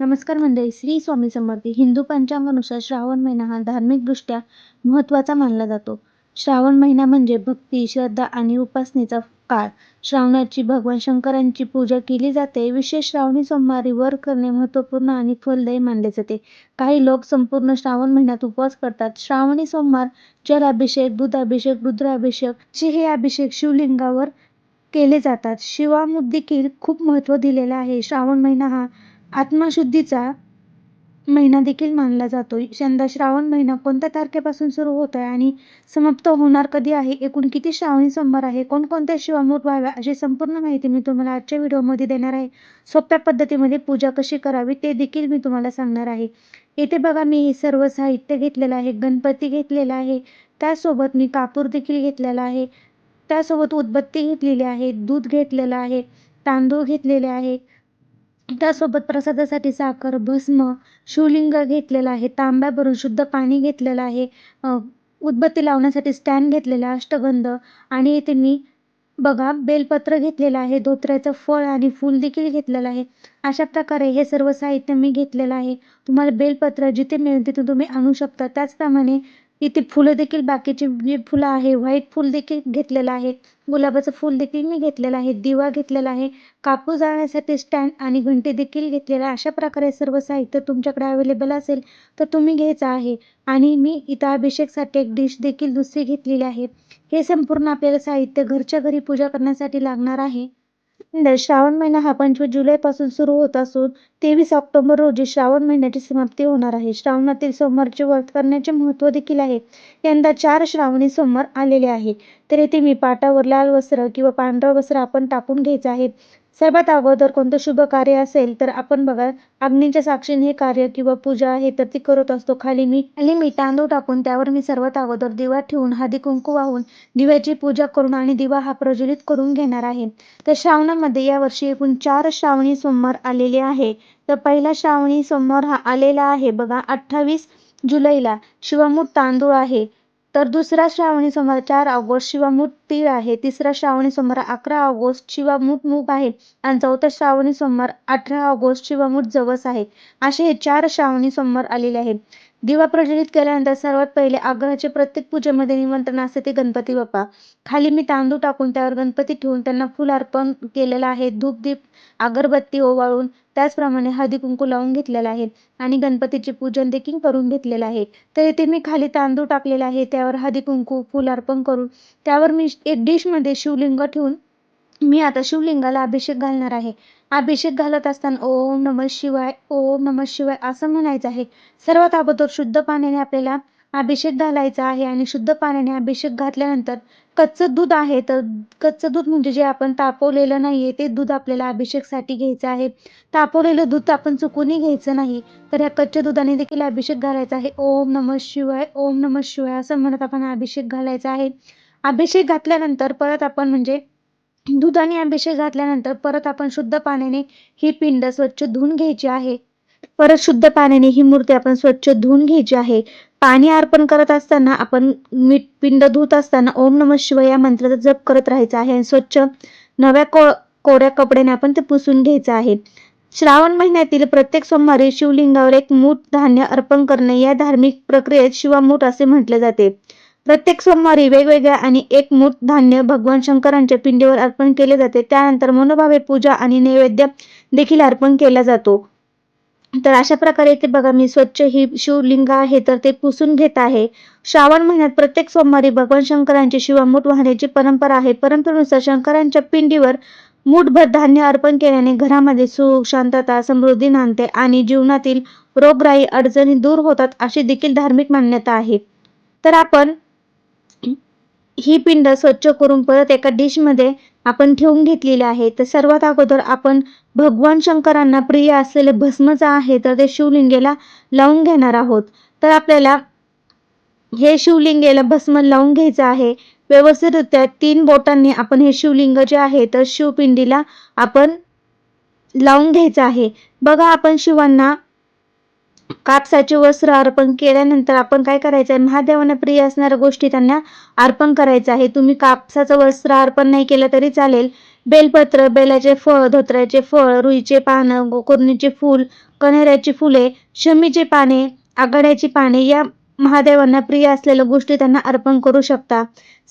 नमस्कार मंडळी श्री स्वामी समर्थी हिंदू पंचांगानुसार श्रावण महिना हा धार्मिकदृष्ट्या महत्त्वाचा मानला जातो. श्रावण महिना म्हणजे भक्ती श्रद्धा आणि उपासनेचा काळ. श्रावणाची भगवान शंकरांची पूजा केली जाते. विशेष श्रावणी सोमवारी वर करणे महत्त्वपूर्ण आणि फलदायी मानले जाते. काही लोक संपूर्ण श्रावण महिन्यात उपवास करतात. श्रावणी सोमवार जलाभिषेक दुधाभिषेक रुद्राभिषेक हे अभिषेक शिवलिंगावर केले जातात. शिवामुख देखील खूप महत्त्व दिलेलं आहे. श्रावण महिना हा आत्मशुद्धीचा महिना देखील मानला जातो यंदा श्रावण महिना कोणत्या तारखेपासून सुरू होत आहे आणि समाप्त होणार कधी आहे? एकूण किती श्रावणी सोमवार आहे? कोणकोणत्या शिवामूठ व्हाव्या? अशी संपूर्ण माहिती मी तुम्हाला आजच्या व्हिडिओमध्ये देणार आहे. सोप्या पद्धतीमध्ये पूजा कशी करावी ते देखील मी तुम्हाला सांगणार आहे. येथे बघा मी हे सर्व साहित्य घेतलेलं आहे गणपती घेतलेला आहे त्यासोबत मी कापूर देखील घेतलेला आहे त्यासोबत उदबत्ती घेतलेली आहे दूध घेतलेलं आहे तांदूळ घेतलेले आहे त्यासोबत प्रसादासाठी साखर भस्म शिवलिंग घेतलेला आहे तांब्या भरून शुद्ध पाणी घेतलेलं आहे उदबत्ती लावण्यासाठी स्टँड घेतलेला अष्टगंध आणि इथे मी बघा बेलपत्र घेतलेलं आहे धोत्र्याचं फळ आणि फूल देखील घेतलेलं आहे. अशा प्रकारे हे सर्व साहित्य मी घेतलेलं आहे. तुम्हाला बेलपत्र जिथे मिळेल तिथे तुम्ही आणू शकता. त्याचप्रमाणे इथे फुलं देखील बाकीची जी फुलं आहे व्हाईट फुल देखील घेतलेलं आहे. गुलाबाचं फुल देखील मी घेतलेलं आहे दिवा घेतलेला आहे कापूस जाळण्यासाठी स्टँड आणि घंटी देखील घेतलेला आहे. अशा प्रकारे सर्व साहित्य तुमच्याकडे अवेलेबल असेल तर तुम्ही घ्यायचं आहे. आणि मी इथं अभिषेकसाठी एक डिश देखील दुसरी घेतलेली आहे. हे संपूर्ण आपल्याला साहित्य घरच्या घरी पूजा करण्यासाठी लागणार आहे. म्हणजे श्रावण महिना हा पंचवीस जुलैपासून सुरू होत असून तेवीस ऑक्टोबर रोजी श्रावण महिन्याची समाप्ती होणार आहे. श्रावणातील सोमवारचे व्रत करण्याचे महत्त्व देखील आहे. यंदा चार श्रावणी सोमवार आलेले आहे. तर येथे मी पाटावर लाल वस्त्र किंवा पांढरं वस्त्र आपण टाकून घ्यायचं आहे. सर्वात अगोदर कोणतं शुभ कार्य असेल तर आपण बघा अग्नीच्या साक्षीने हे कार्य किंवा पूजा आहे तर ती करत असतो. खाली मी खाली मी तांदूळ टाकून त्यावर मी सर्वात अगोदर दिवा ठेवून हळदी कुंकू वाहून दिव्याची पूजा करून आणि दिवा हा प्रज्वलित करून घेणार आहे. तर श्रावणामध्ये यावर्षी एकूण चार श्रावणी सोमवार आलेले आहे. तर पहिला श्रावणी सोमवार हा आलेला आहे बघा अठ्ठावीस जुलैला. शिवामूठ तांदूळ आहे. तर दुसरा श्रावणी सोमवार चार ऑगस्ट शिवामूठ तीळ आहे. तिसरा श्रावणी सोमवार अकरा ऑगस्ट शिवामूठ मूग आहे. आणि चौथा श्रावणी सोमवार अठरा ऑगस्ट शिवामूठ जवस आहे. असे हे चार श्रावणी सोमवार आलेले आहेत. दिवा प्रज्वलित केल्यानंतर सर्वात पहिले आग्रहाचे प्रत्येक पूजेमध्ये निमंत्रण असते ते गणपती बाप्पा. खाली मी तांदूळ टाकून त्यावर गणपती ठेवून त्यांना फुल अर्पण केलेलं आहे. धूप दीप अगरबत्ती ओवाळून त्याचप्रमाणे हळदी कुंकू लावून घेतलेला आहे आणि गणपतीचे पूजन देखील करून घेतलेलं आहे. तर इथे मी खाली तांदूळ टाकलेला आहे. त्यावर हळदी कुंकू फुल अर्पण करून त्यावर मी एक डिशमध्ये शिवलिंग ठेवून मी आता शिवलिंगाला अभिषेक घालणार आहे. अभिषेक घालत असताना ओम नम शिवाय ओम नम शिवाय असं म्हणायचं आहे. सर्वात अगोदर शुद्ध पाण्याने आपल्याला अभिषेक घालायचा आहे आणि शुद्ध पाण्याने अभिषेक घातल्यानंतर कच्चं दूध आहे तर कच्चं दूध म्हणजे जे आपण तापवलेलं नाहीये ते दूध आपल्याला अभिषेकसाठी घ्यायचं आहे. तापवलेलं दूध आपण चुकूनही घ्यायचं नाही तर या कच्च्या दुधाने देखील अभिषेक घालायचा आहे. ओम नम शिवाय ओम नम शिवाय असं म्हणत आपण अभिषेक घालायचा आहे. अभिषेक घातल्यानंतर परत आपण म्हणजे दुधाने अभिषेक घातल्यानंतर परत आपण शुद्ध पाण्याने ही पिंड स्वच्छ धुवून घ्यायची आहे. परत शुद्ध पाण्याने ही मूर्ती आपण स्वच्छ धुवून घ्यायची आहे. पाणी अर्पण करत असताना आपण मीठ पिंड धुत असताना ओम नम शिवाय या मंत्राचा जप करत राहायचा आहे स्वच्छ नव्या को कोऱ्या कपड्याने आपण ते पुसून घ्यायचं आहे. श्रावण महिन्यातील प्रत्येक सोमवारी शिवलिंगावर एक मूठ धान्य अर्पण करणे या धार्मिक प्रक्रियेत शिवामूठ असे म्हटले जाते. प्रत्येक सोमवारी वेगवेगळ्या आणि एक मूठ धान्य भगवान शंकरांच्या पिंडीवर अर्पण केले जाते. त्यानंतर मनोभावे पूजा आणि नैवेद्य देखील अर्पण केला जातो. तर अशा प्रकारे ते बघा मी स्वच्छ ही शिवलिंग आहे तर ते पुसून घेत आहे. श्रावण महिन्यात प्रत्येक सोमवारी भगवान शंकरांची शिवामूठ वाहण्याची परंपरा आहे. परंपरेनुसार शंकरांच्या पिंडीवर मूठभर धान्य अर्पण केल्याने घरामध्ये सुख शांतता समृद्धी नांदते आणि जीवनातील रोगराई अडचणी दूर होतात अशी देखील धार्मिक मान्यता आहे. तर आपण ही पिंड स्वच्छ करून परत एका डिशमध्ये आपण ठेवून घेतलेले आहे. तर सर्वात अगोदर आपण भगवान शंकरांना प्रिय असलेले भस्मचं आहे तर ते शिवलिंगेला लावून घेणार आहोत. तर आपल्याला हे शिवलिंगेला भस्म लावून घ्यायचं आहे. व्यवस्थितरित्या तीन बोटांनी आपण हे शिवलिंग जे आहे तर शिवपिंडीला आपण लावून घ्यायचं आहे. बघा आपण शिवांना कापसाचे वस्त्र अर्पण केल्यानंतर आपण काय करायचं? आहे महादेवांना प्रिय असणाऱ्या गोष्टी त्यांना अर्पण करायचं आहे. तुम्ही कापसाचं वस्त्र अर्पण नाही केलं तरी चालेल. बेलपत्र बेलाचे फळ धोत्र्याचे फळ रुईचे पानं गोकुर्णीचे फूल कण्हेऱ्याची फुले शमीची पाने आघाड्याची पाने या महादेवांना प्रिय असलेल्या गोष्टी त्यांना अर्पण करू शकता.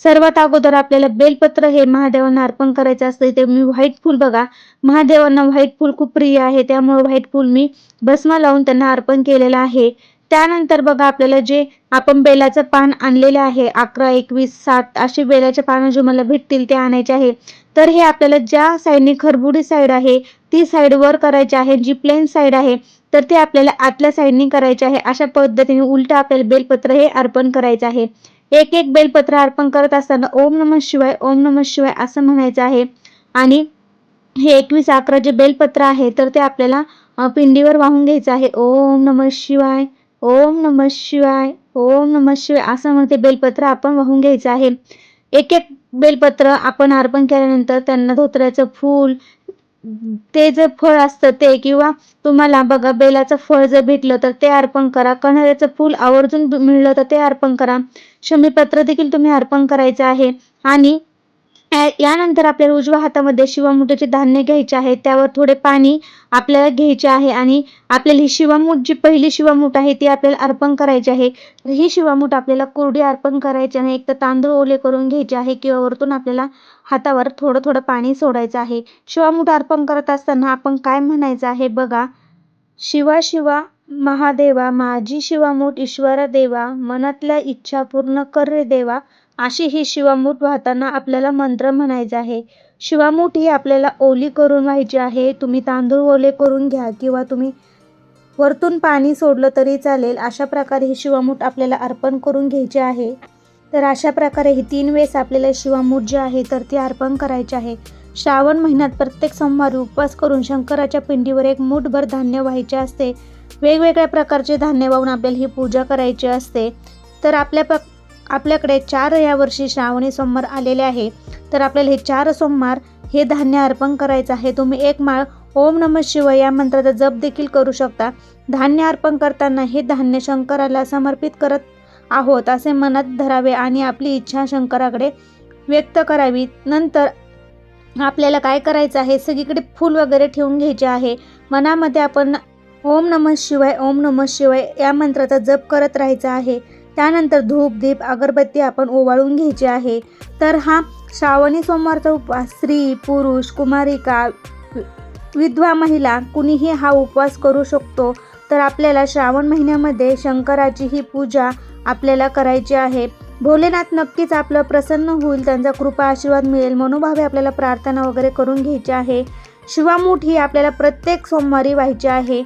सर्वात अगोदर आपल्याला बेलपत्र हे महादेवांना अर्पण करायचं असतं. ते मी व्हाईट फूल बघा. महादेवांना व्हाईट फुल खूप प्रिय आहे. त्यामुळे व्हाईट फूल मी भस्मा लावून त्यांना अर्पण केलेलं आहे. त्यानंतर बघा आपल्याला जे आपण बेलाचं पान आणलेले आहे अकरा एकवीस सात असे बेलाचे पानं जे मला भेटतील ते आणायचे आहे. तर हे आपल्याला ज्या साईडने खरबुडी साईड आहे ती साईड वर करायची आहे. जी प्लेन साईड आहे तर ते आपल्याला आतल्या साईडने करायचे आहे. अशा पद्धतीने उलट आपल्याला बेलपत्र हे अर्पण करायचं आहे. एक एक बेलपत्र अर्पण करत असताना ओम नम शिवाय ओम नम शिवाय असं म्हणायचं आहे. आणि हे एकवीस अकरा जे बेलपत्र आहे तर ते आपल्याला पिंडीवर वाहून घ्यायचं आहे. ओम नम शिवाय ओम नम शिवाय ओम नम शिवाय असं म्हणते बेलपत्र आपण वाहून घ्यायचं आहे. एक एक बेलपत्र आपण अर्पण केल्यानंतर त्यांना धोत्र्याचं फूल ते जे फळ असतं ते किंवा तुम्हाला बघा बेलाचं फळ जर भेटलं तर ते अर्पण करा. कन्हऱ्याचं फूल आवर्जून मिळलं तर ते अर्पण करा. शमीपत्र देखील तुम्ही अर्पण करायचं आहे. आणि यानंतर आपल्याला उजव्या हातामध्ये शिवामुठाचे धान्य घ्यायचे आहे. त्यावर थोडे पाणी आपल्याला घ्यायचे आहे आणि आपल्याला ही शिवामूठ जी पहिली शिवामूठ आहे ती आपल्याला अर्पण करायची आहे. तर ही शिवामूठ आपल्याला कोरडी अर्पण करायची आहे एक तर तांदूळ ओले करून घ्यायचे आहे किंवा वरतून आपल्याला हातावर थोडं थोडं पाणी सोडायचं आहे. शिवामूठ अर्पण करत असताना आपण काय म्हणायचं आहे बघा? शिवा शिवा महादेवा माझी शिवामूठ ईश्वर देवा मनातल्या इच्छा पूर्ण कर रे देवा अशी ही शिवामूठ वाहताना आपल्याला मंत्र म्हणायचा आहे. शिवामूठ ही आपल्याला ओली करून व्हायची आहे. तुम्ही तांदूळ ओले करून घ्या किंवा तुम्ही वरतून पाणी सोडलं तरी चालेल. अशा प्रकारे ही शिवामूठ आपल्याला अर्पण करून घ्यायची आहे. तर अशा प्रकारे ही तीन वेळेस आपल्याला शिवामूठ जी आहे तर ती अर्पण करायची आहे. श्रावण महिन्यात प्रत्येक सोमवारी उपवास करून शंकराच्या पिंडीवर एक मूठभर धान्य व्हायचे असते. वेगवेगळ्या प्रकारचे धान्य वाहून आपल्याला ही पूजा करायची असते. तर आपल्या प आपल्याकडे चार यावर्षी श्रावणी सोमवार आलेले आहे. तर आपल्याला हे चार सोमवार हे धान्य अर्पण करायचं आहे. तुम्ही एक माळ ओम नम शिव या मंत्राचा जप देखील करू शकता. धान्य अर्पण करताना हे धान्य शंकराला समर्पित करत आहोत असे मनात धरावे आणि आपली इच्छा शंकराकडे व्यक्त करावी. नंतर आपल्याला काय करायचं आहे? सगळीकडे फूल वगैरे ठेवून घ्यायचे आहे. मनामध्ये आपण ओम नम शिवाय ओम नम शिवाय या मंत्राचा जप करत राहायचा आहे. त्यानंतर धूप दीप अगरबत्ती आपण ओवाळून घ्यायची आहे. तर हा श्रावणी सोमवारचा उपवास स्त्री पुरुष कुमारिका विधवा महिला कुणीही हा उपवास करू शकतो. तर आपल्याला श्रावण महिन्यामध्ये शंकराची ही पूजा आपल्याला करायची आहे. भोलेनाथ नक्कीच आपलं प्रसन्न होईल त्यांचा कृपा आशीर्वाद मिळेल मनोभावे आपल्याला प्रार्थना वगैरे करून घ्यायची आहे. शिवामूठ ही आपल्याला प्रत्येक सोमवारी व्हायची आहे.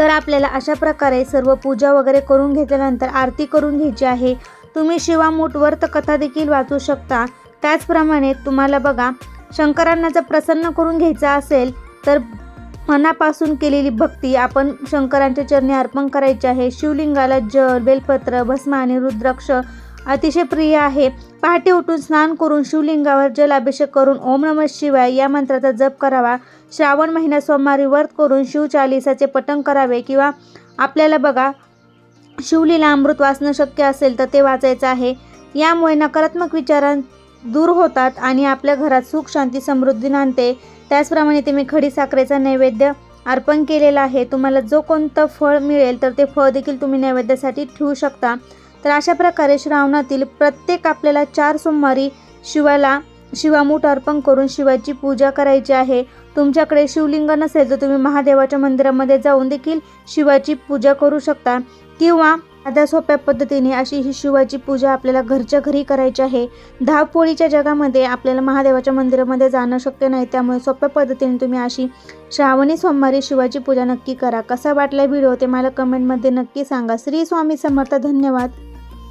तर आपल्याला अशा प्रकारे सर्व पूजा वगैरे करून घेतल्यानंतर आरती करून घ्यायची आहे. तुम्ही शिवामूठ वर्त कथा देखील वाचू शकता. त्याचप्रमाणे तुम्हाला बघा शंकरांना जर प्रसन्न करून घ्यायचं असेल तर मनापासून केलेली भक्ती आपण शंकरांच्या चरणी अर्पण करायची आहे. शिवलिंगाला जल बेलपत्र भस्म आणि रुद्राक्ष अतिशय प्रिय आहे. पहाटे उठून स्नान करून शिवलिंगावर जलाभिषेक करून ओम नम शिवाय या मंत्राचा जप करावा. श्रावण महिन्यात सोमवारी व्रत करून शिवचालिसाचे पठण करावे किंवा आपल्याला बघा शिवलीला अमृत वाचणं शक्य असेल तर ते वाचायचं आहे. यामुळे नकारात्मक विचारां दूर होतात आणि आपल्या घरात सुख शांती समृद्धी नांदते. त्याचप्रमाणे तुम्ही खडी साखरेचा नैवेद्य अर्पण केलेला आहे. तुम्हाला जो कोणतं फळ मिळेल तर ते फळ देखील तुम्ही नैवेद्यासाठी ठेवू शकता. तर अशा प्रकारे श्रावणातील प्रत्येक आपल्याला चार सोमवारी शिवाला शिवामूठ अर्पण करून शिवाची पूजा करायची आहे. तुमच्याकडे शिवलिंग नसेल तर तुम्ही महादेवाच्या मंदिरामध्ये जाऊन देखील शिवाची पूजा करू शकता. किंवा साध्या सोप्या पद्धतीने अशी ही शिवाची पूजा आपल्याला घरच्या घरी करायची आहे. धावपोळीच्या जगामध्ये आपल्याला महादेवाच्या मंदिरामध्ये जाणं शक्य नाही. त्यामुळे सोप्या पद्धतीने तुम्ही अशी श्रावणी सोमवारी शिवाची पूजा नक्की करा. कसा वाटला व्हिडिओ ते मला कमेंटमध्ये नक्की सांगा. श्री स्वामी समर्थ. धन्यवाद.